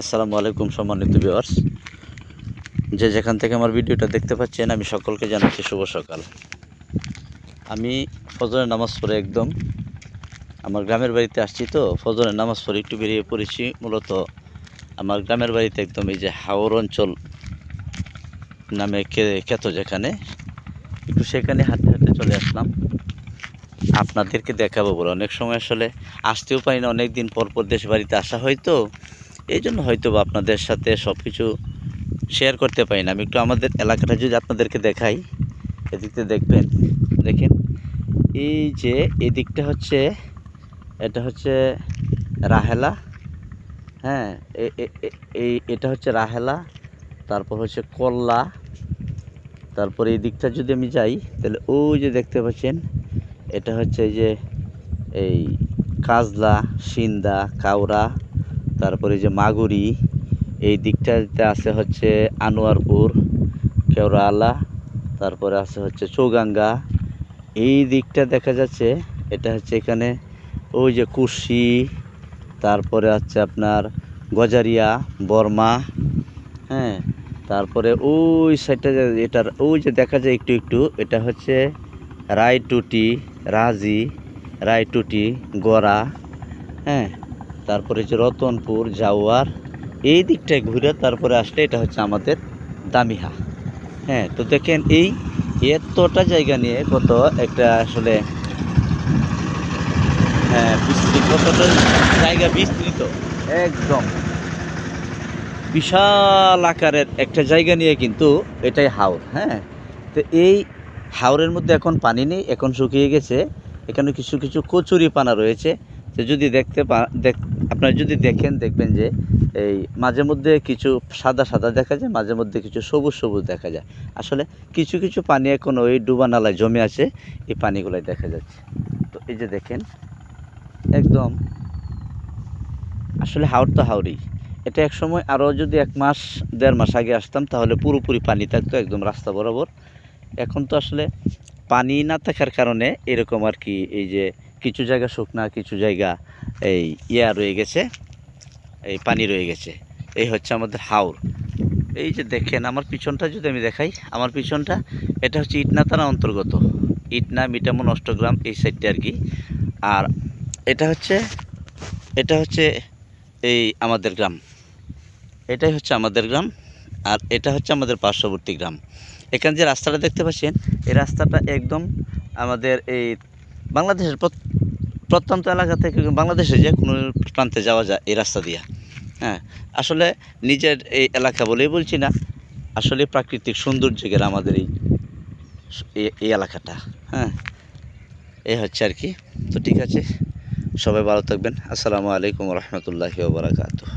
আসসালামু আলাইকুম সম্মানিত ভিউয়ার্স যে যেখান থেকে আমার ভিডিওটা দেখতে পাচ্ছেন, আমি সকলকে জানাচ্ছি শুভ সকাল। আমি ফজরের নামাজ পড়ে একদম আমার গ্রামের বাড়িতে আসছি তো, ফজরের নামাজ পড়ে একটু বেরিয়ে পড়েছি। মূলত আমার গ্রামের বাড়িতে একদম এই যে হাওর অঞ্চল নামে খ্যাত যেখানে, একটু সেখানে হাঁটতে হাঁটতে চলে আসলাম। আপনাদেরকে দেখাবো বলে। অনেক সময় আসলে আসতেও পারি না অনেক দিন পর পর দেশ বাড়িতে আসা হয় তো এই জন্য হয়তো আপনাদের সাথে সব কিছু শেয়ার করতে পারি না। আমি একটু আমাদের এলাকাটা যদি আপনাদেরকে দেখাই এদিকতে দেখবেন, দেখেন। এই যে এই দিকটা হচ্ছে, এটা হচ্ছে রাহেলা। হ্যাঁ এই, এটা হচ্ছে রাহেলা, তারপর হচ্ছে কল্লা। তারপরে এই দিকটা যদি আমি যাই, তাহলে ওই যে দেখতে পাচ্ছেন, এটা হচ্ছে এই যে এই কাজলা, সিন্দা কাউরা তারপরে যে মাগুরি, এই দিকটাতে আছে হচ্ছে আনোয়ারপুর কেওড়ালা তারপরে আছে হচ্ছে চৌগাঙ্গা। এই দিকটা দেখা যাচ্ছে, এটা হচ্ছে এখানে ওই যে কুশি, তারপরে হচ্ছে আপনার গজারিয়া, বর্মা হ্যাঁ তারপরে ওই সাইডটা এটার, ওই যে দেখা যায় একটু একটু, এটা হচ্ছে রায়টুটি, রাজি, রায়টুটি, গড়া হ্যাঁ তারপরে যে রতনপুর, জাওয়ার, এই দিকটায় ঘুরে তারপরে আসলে এটা হচ্ছে আমাদের দামিহা। হ্যাঁ তো দেখেন এই এতটা জায়গা নিয়ে কত একটা আসলে হ্যাঁ বিস্তৃত, কতটা জায়গা বিস্তৃত। একদম। বিশাল আকারের একটা জায়গা নিয়ে কিন্তু এটাই হাওর হ্যাঁ। তো এই হাওরের মধ্যে এখন পানি নেই, এখন শুকিয়ে গেছে। এখানে কিছু কিছু কচুরি পানা রয়েছে। তো যদি দেখতে পা, দেখ আপনারা যদি দেখেন, দেখবেন যে এই মাঝে মধ্যে কিছু সাদা সাদা দেখা যায়, মাঝে মধ্যে কিছু সবুজ সবুজ দেখা যায়। আসলে কিছু কিছু পানি এখন ওই ডুবা নালায় জমে আছে, এই পানিগুলাই দেখা যাচ্ছে। তো এই যে দেখেন, একদম আসলে হাওর তো হাওরই। এটা এক সময় আরও যদি এক মাস, দেড় মাস আগে আসতাম, তাহলে পুরোপুরি পানি থাকতো একদম রাস্তা বরাবর। এখন তো আসলে পানি না থাকার কারণে এরকম আর কি এই যে কিছু জায়গা শুকনা, কিছু জায়গা এই ইয়া রয়ে গেছে, এই পানি রয়ে গেছে। এই হচ্ছে আমাদের হাওর। এই যে দেখেন, আমার পিছনটা যদি আমি দেখাই, আমার পিছনটা, এটা হচ্ছে ইটনা তারা অন্তর্গত। ইটনা মিটামন অষ্টগ্রাম, এই সাইডটা আর কি। আর এটা হচ্ছে এটা হচ্ছে এই আমাদের গ্রাম। এটাই হচ্ছে আমাদের গ্রাম, আর এটা হচ্ছে আমাদের পার্শ্ববর্তী গ্রাম। এখানে যে রাস্তাটা দেখতে পাচ্ছেন, এই রাস্তাটা একদম আমাদের এই বাংলাদেশের প্রত্যন্ত এলাকা থেকে বাংলাদেশে যে কোনো প্রান্তে যাওয়া যায় এই রাস্তা দিয়ে। হ্যাঁ আসলে নিজের এই এলাকা বলেই বলছি না, আসলে প্রাকৃতিক সৌন্দর্যের আমাদের এই, এই- এলাকাটা হ্যাঁ এই হচ্ছে আর কি। তো ঠিক আছে, সবাই ভালো থাকবেন। আসসালামু আলাইকুম রহমতুল্লাহি ওবরাকাতুহ